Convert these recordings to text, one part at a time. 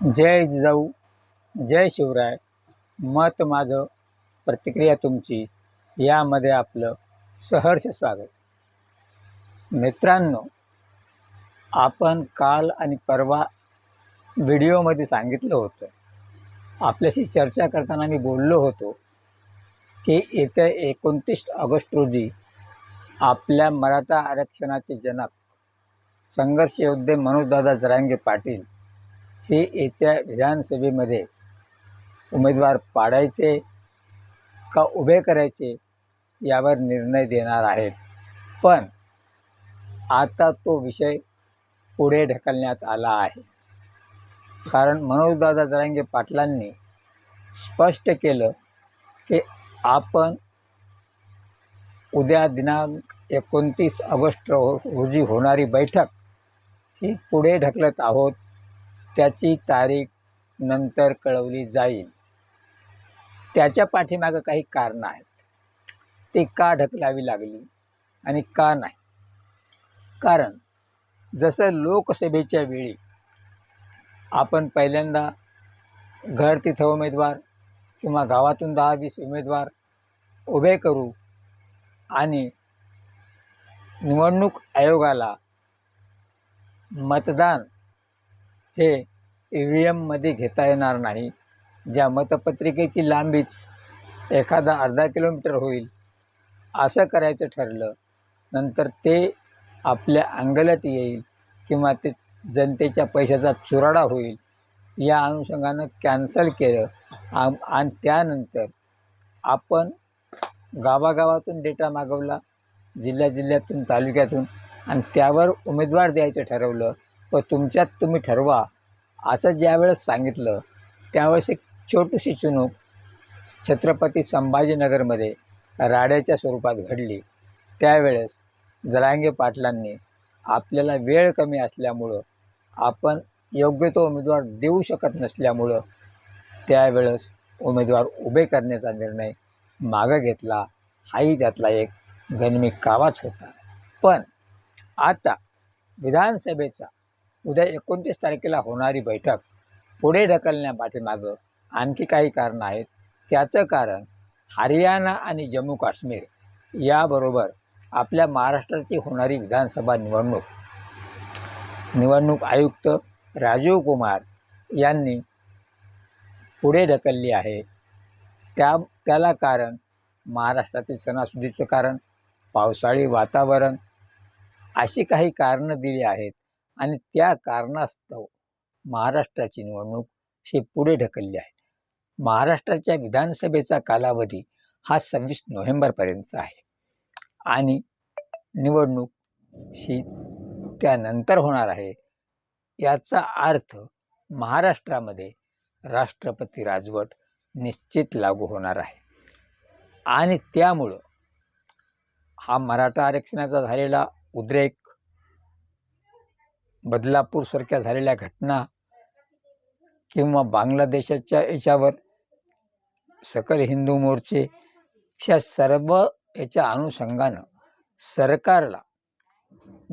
जय जिजाऊ जय शिवराय. मत माझं प्रतिक्रिया तुमची यामध्ये आपलं सहर्ष स्वागत. मित्रांनो आपण काल आणि परवा व्हिडिओमध्ये सांगितलं होतं. आपल्याशी चर्चा करताना मी बोललो होतो की येत्या एकोणतीस ऑगस्ट रोजी आपल्या मराठा आरक्षणाचे जनक संघर्ष योद्धे मनोजदादा जरांगे पाटील हे येत्या विधानसभेमध्ये उमेदवार पाडायचे का उभे करायचे यावर निर्णय देणार आहेत. पण आता तो विषय पुढे ढकलण्यात आला आहे. कारण मनोजदादा जरांगे पाटलांनी स्पष्ट केलं की आपण उद्या दिनांक एकोणतीस ऑगस्ट रो रोजी होणारी बैठक ही पुढे ढकलत आहोत. त्याची तारीख नंतर कळवली जाईल. त्याच्या पाठीमागं काही कारणं आहेत. ते का ढकलावी लागली आणि का नाही? कारण जसं लोकसभेच्या वेळी आपण पहिल्यांदा घर तिथं उमेदवार किंवा गावातून दहा वीस उमेदवार उभे करू आणि निवडणूक आयोगाला मतदान हे ई व्ही एममध्ये घेता येणार नाही. ज्या मतपत्रिकेची लांबीच एखादा अर्धा किलोमीटर होईल असं करायचं ठरलं नंतर ते आपल्या अंगलट येईल किंवा ते जनतेच्या पैशाचा चुराडा होईल या अनुषंगानं कॅन्सल केलं. आम आणि त्यानंतर आपण गावागावातून डेटा मागवला जिल्ह्या जिल्ह्यातून तालुक्यातून आणि त्यावर उमेदवार द्यायचं ठरवलं. व तुमच्यात तुम्ही ठरवा. असं ज्यावेळेस सांगितलं त्यावेळेस एक छोटीशी चुनूक छत्रपती संभाजीनगरमध्ये राड्याच्या स्वरूपात घडली. त्यावेळेस जरांगे पाटलांनी आपल्याला वेळ कमी असल्यामुळं आपण योग्य तो उमेदवार देऊ शकत नसल्यामुळं त्यावेळेस उमेदवार उभे करण्याचा निर्णय मागं घेतला. हाही त्यातला एक गनिमी कावाच होता. पण आता विधानसभेचा उद्या एकोणतीस तारखेला होणारी बैठक पुढे ढकलण्यापाठीमागं आणखी काही कारणं आहेत. त्याचं कारण हरियाणा आणि जम्मू काश्मीर याबरोबर आपल्या महाराष्ट्राची होणारी विधानसभा निवडणूक. निवडणूक आयुक्त राजीव कुमार यांनी पुढे ढकलली आहे. त्या त्याला कारण महाराष्ट्रातील सणासुदीचं कारण पावसाळी वातावरण अशी काही कारणं दिली आहेत आणि त्या कारणास्तव महाराष्ट्राची निवडणूक ही पुढे ढकलली आहे. महाराष्ट्राच्या विधानसभेचा कालावधी हा सव्वीस नोव्हेंबरपर्यंतचा आहे. आणि निवडणूक ही त्यानंतर होणार आहे. याचा अर्थ महाराष्ट्रामध्ये राष्ट्रपती राजवट निश्चित लागू होणार आहे. आणि त्यामुळं हा मराठा आरक्षणाचा झालेला उद्रेक बदलापूरसारख्या झालेल्या घटना किंवा बांगलादेशाच्या याच्यावर सकल हिंदू मोर्चे ह्या सर्व याच्या अनुषंगानं सरकारला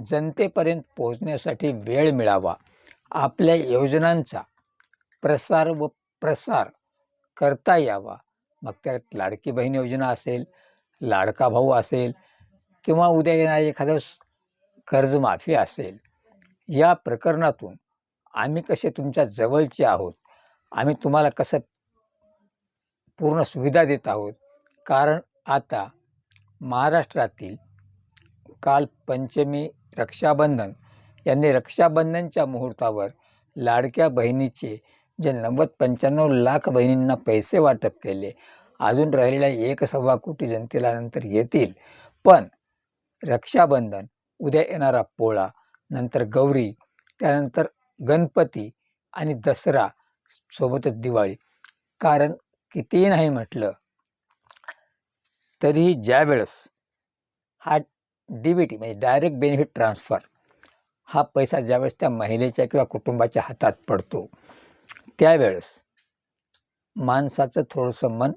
जनतेपर्यंत पोहोचण्यासाठी वेळ मिळावा. आपल्या योजनांचा प्रसार व प्रसार करता यावा. मग त्यात लाडकी बहीण योजना असेल लाडका भाऊ असेल किंवा उद्या येणारी एखादं कर्जमाफी असेल या प्रकरणातून आम्ही कसे तुमच्या जवळचे आहोत? आम्ही तुम्हाला कसं पूर्ण सुविधा देत आहोत? कारण आता महाराष्ट्रातील काल पंचमी रक्षाबंधन यांनी रक्षाबंधनच्या मुहूर्तावर लाडक्या बहिणीचे जे नव्वद पंच्याण्णव लाख बहिणींना पैसे वाटप केले. अजून राहिलेल्या एक सव्वा कोटी जनतेला नंतर येतील. पण रक्षाबंधन उद्या येणारा पोळा नंतर गौरी त्यानंतर गणपती आणि दसरा सोबतच दिवाळी. कारण कितीही नाही म्हटलं तरीही ज्यावेळेस हा डी बी टी म्हणजे डायरेक्ट बेनिफिट ट्रान्सफर हा पैसा ज्यावेळेस त्या महिलेच्या किंवा कुटुंबाच्या हातात पडतो त्यावेळेस माणसाचं थोडंसं मन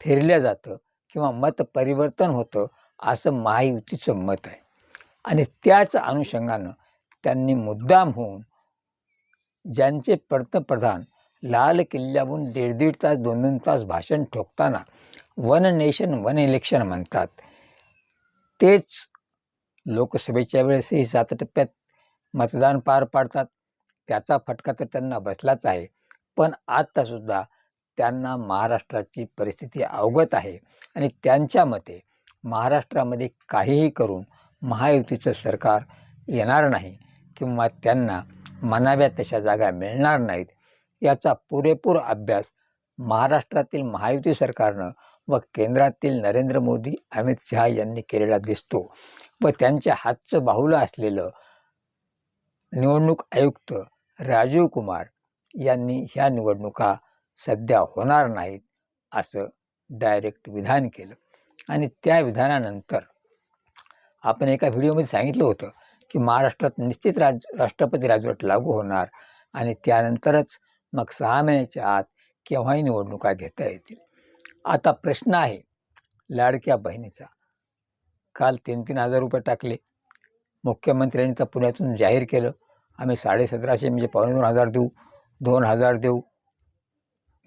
फिरलं जातं किंवा मत परिवर्तन होतं असं महायुतीचं मत आहे. आणि त्याच अनुषंगानं त्यांनी मुद्दाम होऊन ज्यांचे पंतप्रधान लाल किल्ल्याहून दीड दीड तास दोन दोन तास भाषण ठोकताना वन नेशन वन इलेक्शन म्हणतात. तेच लोकसभेच्या वेळेसही सात टप्प्यात मतदान पार पाडतात. त्याचा फटका तर त्यांना बसलाच आहे. पण आत्तासुद्धा त्यांना महाराष्ट्राची परिस्थिती अवगत आहे. आणि त्यांच्या मते महाराष्ट्रामध्ये काहीही करून महायुतीचं सरकार येणार नाही किंवा त्यांना म्हणाव्या तशा जागा मिळणार नाहीत याचा पुरेपूर अभ्यास महाराष्ट्रातील महायुती सरकारनं व केंद्रातील नरेंद्र मोदी अमित शहा यांनी केलेला दिसतो व त्यांच्या हातचं बाहुलं असलेलं निवडणूक आयुक्त राजीव कुमार यांनी ह्या निवडणुका सध्या होणार नाहीत असं डायरेक्ट विधान केलं. आणि त्या विधानानंतर आपण एका व्हिडिओमध्ये सांगितलं होतं की महाराष्ट्रात निश्चित राज राष्ट्रपती राजवट लागू होणार आणि त्यानंतरच मग सहा महिन्याच्या आत केव्हाही निवडणुका घेता येतील. आता प्रश्न आहे लाडक्या बहिणीचा. काल तीन तीन हजार रुपये टाकले. मुख्यमंत्र्यांनी तर पुण्यातून जाहीर केलं. आम्ही साडेसतराशे म्हणजे पावणे दोन हजार देऊ दोन हजार देऊ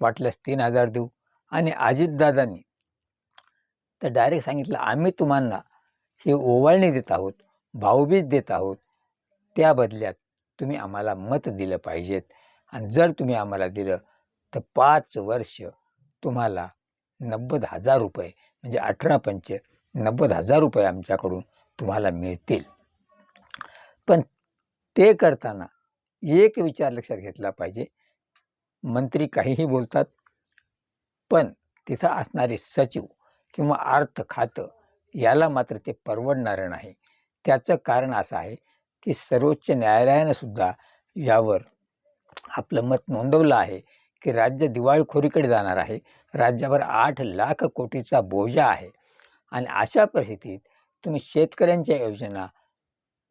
वाटल्यास तीन हजार देऊ. आणि अजितदादांनी तर डायरेक्ट सांगितलं आम्ही तुम्हाला ही ओवाळणी देत आहोत भाऊबीज देत आहोत त्या बदल्यात तुम्ही आम्हाला मत दिलं पाहिजेत. आणि जर तुम्ही आम्हाला दिलं तर पाच वर्ष तुम्हाला नव्वद हजार रुपये म्हणजे अठरा पंचे नव्वद हजार रुपये आमच्याकडून तुम्हाला मिळतील. पण ते करताना एक विचार लक्षात घेतला पाहिजे. मंत्री काहीही बोलतात पण तिथं असणारे सचिव किंवा अर्थ खातं याला मात्र ते परवडणारं नाही. त्याचं कारण असं आहे की सर्वोच्च न्यायालयानं सुद्धा यावर आपलं मत नोंदवलं आहे की राज्य दिवाळखोरीकडे जाणार आहे. राज्यावर आठ लाख कोटीचा बोजा आहे. आणि अशा परिस्थितीत तुम्ही शेतकऱ्यांच्या योजना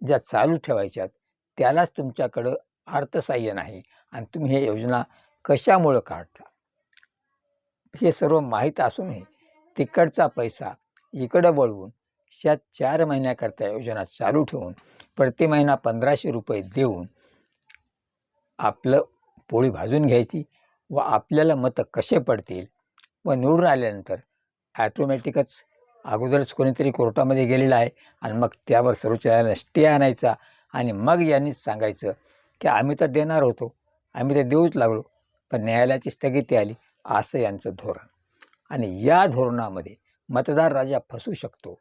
ज्या चालू ठेवायच्यात त्यालाच तुमच्याकडं अर्थसहाय्य नाही. आणि तुम्ही हे योजना कशामुळं काढता? हे सर्व माहीत असूनही तिकडचा पैसा इकडं वळवून अशा चार महिन्याकरता योजना चालू ठेवून प्रति महिना पंधराशे रुपये देऊन आपलं पोळी भाजून घ्यायची व आपल्याला मतं कसे पडतील व निवडून आल्यानंतर ॲटोमॅटिकच अगोदरच कोणीतरी कोर्टामध्ये गेलेला आहे आणि मग त्यावर सर्वोच्च न्यायालयानं स्टे आणायचा आणि मग यांनीच सांगायचं की आम्ही तर देणार होतो आम्ही तर देऊच लागलो पण न्यायालयाची स्थगिती आली असं यांचं धोरण. आणि या धोरणामध्ये मतदार राजा फसू शकतो.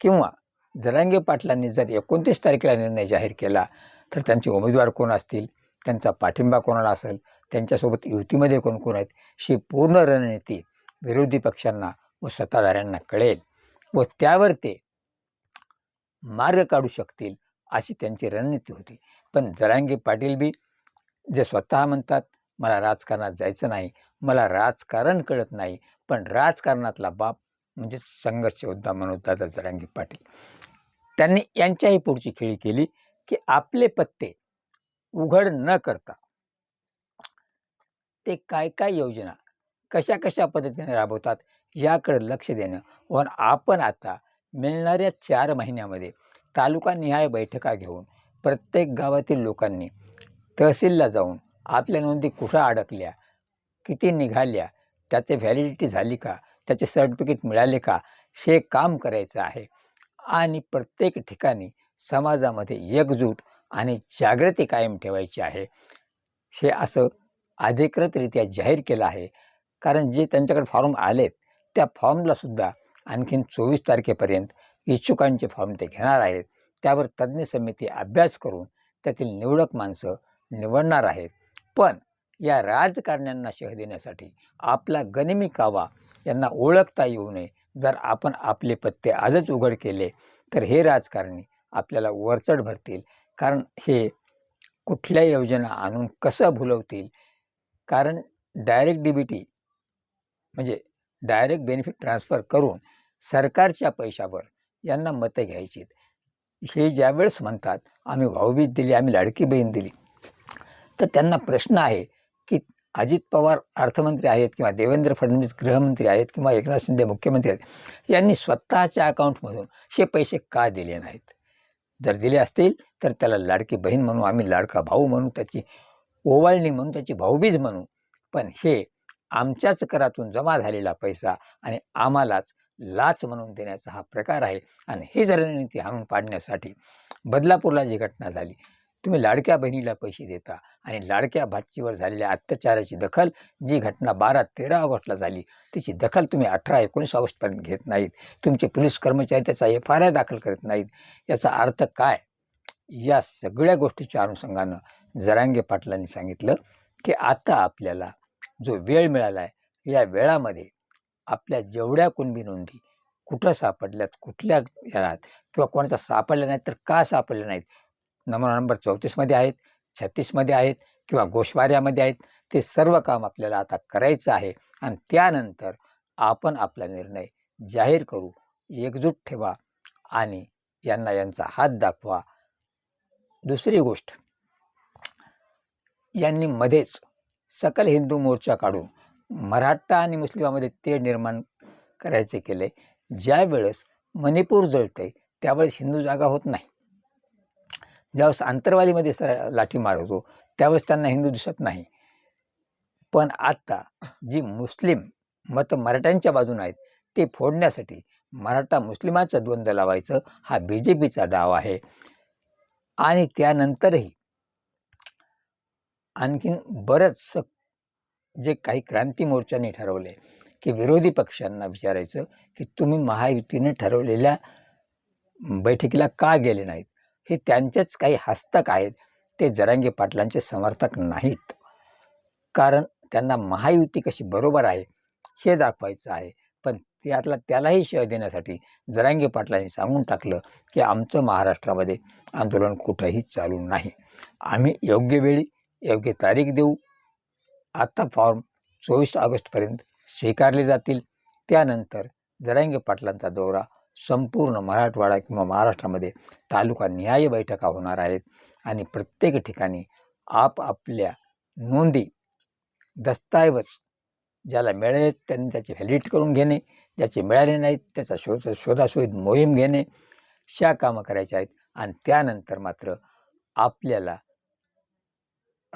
किंवा जरांगे पाटलांनी जर एकोणतीस तारखेला निर्णय जाहीर केला तर त्यांचे उमेदवार कोण असतील? त्यांचा पाठिंबा कोणाला असेल? त्यांच्यासोबत युतीमध्ये कोण कोण आहेत? ही पूर्ण रणनीती विरोधी पक्षांना व सत्ताधाऱ्यांना कळेल. व त्यावर ते मार्ग काढू शकतील अशी त्यांची रणनीती होती. पण जरांगे पाटील बी जे स्वतः म्हणतात मला राजकारणात जायचं नाही मला राजकारण कळत नाही पण राजकारणातला बाप म्हणजे संघर्ष योद्धा म्हणून दादा जरांगे पाटील. त्यांनी यांच्याही पुढची खेळी केली की आपले पत्ते उघड न करता ते काय काय योजना कशा कशा पद्धतीने राबवतात याकडे लक्ष देणं व आपण आता मिळणाऱ्या चार महिन्यामध्ये तालुकानिहाय बैठका घेऊन प्रत्येक गावातील लोकांनी तहसीलला जाऊन आपल्या नोंदी कुठं अडकल्या किती निघाल्या त्याचे व्हॅलिडिटी झाली का त्याचे सर्टिफिकेट मिळाले का? हे काम करायचं आहे. आणि प्रत्येक ठिकाणी समाजामध्ये एकजूट आणि जागृती कायम ठेवायची आहे. हे असं अधिकृतरित्या जाहीर केलं आहे. कारण जे त्यांच्याकडे फॉर्म आलेत त्या फॉर्मलासुद्धा आणखीन चोवीस तारखेपर्यंत इच्छुकांचे फॉर्म ते घेणार आहेत. त्यावर तज्ज्ञ समिती अभ्यास करून त्यातील निवडक माणसं निवडणार आहेत. पण या राजकारण्यांना शह देण्यासाठी आपला गनिमी कावा यांना ओळखता येऊ नये. जर आपण आपले पत्ते आजच उघड केले तर हे राजकारणी आपल्याला वरचढ भरतील. कारण हे कुठल्या योजना आणून कसं भुलवतील? कारण डायरेक्ट डी म्हणजे डायरेक्ट बेनिफिट ट्रान्सफर करून सरकारच्या पैशावर यांना मतं घ्यायची हे ज्यावेळेस म्हणतात आम्ही भाऊबीज दिली आम्ही लाडकी बहीण दिली. तर त्यांना प्रश्न आहे की अजित पवार अर्थमंत्री आहेत किंवा देवेंद्र फडणवीस गृहमंत्री आहेत किंवा एकनाथ शिंदे मुख्यमंत्री आहेत यांनी स्वतःच्या अकाउंटमधून हे पैसे का दिले नाहीत? जर दिले असतील तर त्याला लाडकी बहीण म्हणू आम्ही लाडका भाऊ म्हणू त्याची ओवाळणी म्हणू त्याची भाऊबीज म्हणू. पण हे आमच्याच करातून जमा झालेला पैसा आणि आम्हालाच लाच म्हणून देण्याचा हा प्रकार आहे. आणि ही रणनीती हाणून पाडण्यासाठी बदलापूरला जी घटना झाली तुम्ही लाडक्या बहिणीला पैसे देता आणि लाडक्या भाचीवर झालेल्या अत्याचाराची दखल जी घटना बारा तेरा ऑगस्टला झाली तिची दखल तुम्ही अठरा एकोणीस ऑगस्टपर्यंत घेत नाहीत. तुमचे पोलीस कर्मचारी त्याचा एफ आर आय दाखल करत नाहीत. याचा अर्थ काय? या सगळ्या गोष्टीच्या अनुषंगानं जरांगे पाटलांनी सांगितलं की आता आपल्याला जो वेळ मिळाला आहे या वेळामध्ये आपल्या जेवढ्या कुणबी नोंदी कुठं सापडल्यात कुठल्या यात किंवा कोणाचा सापडल्या नाहीत तर का सापडल्या नाहीत नमुना नंबर चौतीसमध्ये आहेत छत्तीसमध्ये आहेत किंवा गोशवाऱ्यामध्ये आहेत. ते सर्व काम आपल्याला आता करायचं आहे आणि त्यानंतर आपण आपला निर्णय जाहीर करू. एकजूट ठेवा आणि यांना यांचा हात दाखवा. दुसरी गोष्ट यांनी मध्येच सकल हिंदू मोर्चा काढून मराठा आणि मुस्लिमामध्ये तेढ निर्माण करायचे केले. ज्या वेळेस मणिपूर आहे त्यावेळेस हिंदू जागा होत नाही. ज्यावेळेस आंतरवादीमध्ये सर लाठीमार होतो त्यावेळेस त्यांना हिंदू दिसत नाही. पण आत्ता जी मुस्लिम मत मराठ्यांच्या बाजूने आहेत ते फोडण्यासाठी मराठा मुस्लिमाचं द्वंद्व लावायचं हा बी जे पीचा डाव आहे. आणि त्यानंतरही आणखीन बरंचसं जे काही क्रांती मोर्चाने ठरवले की विरोधी पक्षांना विचारायचं की तुम्ही महायुतीने ठरवलेल्या बैठकीला का गेले नाहीत? हे त्यांचेच काही हस्तक आहेत. ते जरांगे पाटलांचे समर्थक नाहीत. कारण त्यांना महायुती कशी बरोबर आहे हे दाखवायचं आहे. पण त्यातला त्यालाही शय देण्यासाठी जरांगे पाटलांनी सांगून टाकलं की आमचं महाराष्ट्रामध्ये आंदोलन कुठंही चालू नाही. आम्ही योग्य वेळी योग्य तारीख देऊ. आत्ता फॉर्म चोवीस ऑगस्टपर्यंत स्वीकारले जातील. त्यानंतर जरांगे पाटलांचा दौरा संपूर्ण मराठवाडा किंवा महाराष्ट्रामध्ये तालुका न्याय बैठका होणार आहेत. आणि प्रत्येक ठिकाणी आपापल्या नोंदी दस्तऐवज ज्याला मिळाले त्यांनी त्याचे व्हॅलिड करून घेणे ज्याचे मिळाले नाहीत त्याचा शोध शोधाशोध मोहीम घेणे अशा कामं करायच्या आहेत. आणि त्यानंतर मात्र आपल्याला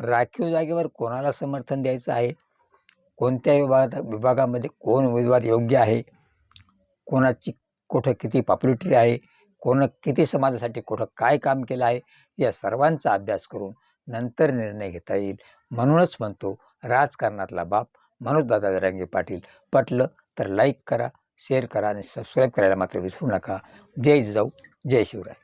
राखीव जागेवर कोणाला समर्थन द्यायचं आहे? कोणत्या विभागात विभागामध्ये कोण उमेदवार योग्य आहे? कोणाची कुठं किती पॉप्युलिटी आहे कोण किती समाजासाठी कुठं काय काम केलं आहे या सर्वांचा अभ्यास करून नंतर निर्णय घेता येईल. म्हणूनच म्हणतो राजकारणातला बाप मनोजदादा जरांगे पाटील. पटलं तर लाईक करा शेअर करा आणि सबस्क्राईब करायला मात्र विसरू नका. जय जाऊ जय शिवराय.